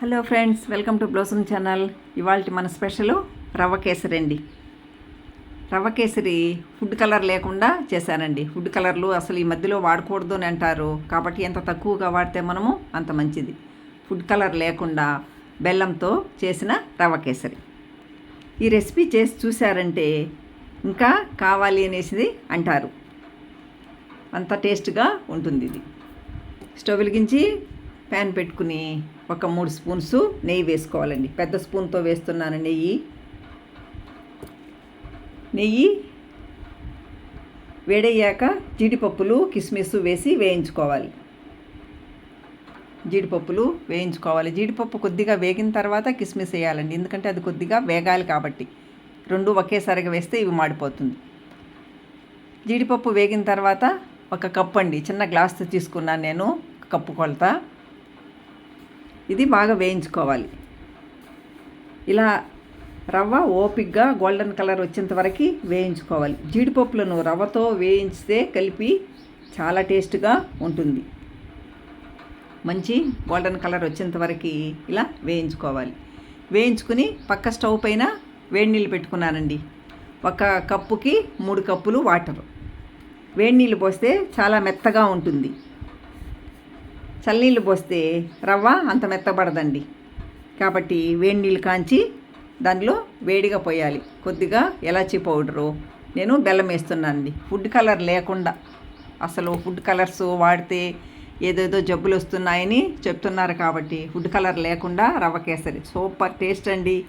Hello friends welcome to Blossom channel ఇవాళ మన special రవ్వ కేసరి అండి రవ్వ కేసరి ఫుడ్ కలర్ లేకుండా చేశానండి ఫుడ్ కలర్లు అసలు ఈ మధ్యలో వాడకూడదు అని అంటారు. కాబట్టి ఎంత తక్కువగా వాడితే మనము అంత మంచిది. ఫుడ్ కలర్ లేకుండా బెల్లంతో చేసిన రవ్వ కేసరి. ఈ రెసిపీ చేసి చూశారంటే ఇంకా కావాలి అనేసి అంటారు. అంత టేస్ట్గా ఉంటుంది ఇది స్టవ్ వెలిగించి ప్యాన్ పెట్టుకుని ఒక మూడు స్పూన్స్ నెయ్యి వేసుకోవాలండి. పెద్ద స్పూన్తో వేస్తున్నాను నెయ్యి. నెయ్యి వేడయ్యాక జీడిపప్పులు కిస్మిస్ వేసి వేయించుకోవాలి. జీడిపప్పులు వేయించుకోవాలి. జీడిపప్పు కొద్దిగా వేగిన తర్వాత కిస్మిస్ వేయాలండి. ఎందుకంటే అది కొద్దిగా వేగాలి కాబట్టి. రెండు ఒకేసారిగా వేస్తే ఇవి మాడిపోతుంది. జీడిపప్పు వేగిన తర్వాత ఒక కప్పు అండి చిన్న గ్లాస్తో తీసుకున్నాను నేను. కప్పు కొలత. ఇది బాగా వేయించుకోవాలి. ఇలా రవ్వ ఓపిక్గా గోల్డెన్ కలర్ వచ్చేంత వరకు వేయించుకోవాలి. జీడిపప్పులను రవ్వతో వేయించితే కలిపి చాలా టేస్ట్గా ఉంటుంది. మంచి గోల్డెన్ కలర్ వచ్చేంత వరకు ఇలా వేయించుకోవాలి. వేయించుకుని పక్క స్టవ్ పైన వేడి నీళ్ళు పెట్టుకున్నానండి. ఒక కప్పుకి మూడు కప్పులు వాటర్. వేడి నీళ్ళు పోస్తే చాలా మెత్తగా ఉంటుంది. చల్లనీళ్ళు పోస్తే రవ్వ అంత మెత్తబడదండి. కాబట్టి వేడి నీళ్ళు కాంచి దానిలో వేడిగా పోయాలి. కొద్దిగా ఎలాచీ పౌడరు. నేను బెల్లం వేస్తున్నానండి. ఫుడ్ కలర్ లేకుండా. అసలు ఫుడ్ కలర్స్ వాడితే ఏదేదో జబ్బులు వస్తున్నాయని చెప్తున్నారు కాబట్టి ఫుడ్ కలర్ లేకుండా రవ్వ కేసరి. సూపర్ టేస్ట్ అండి.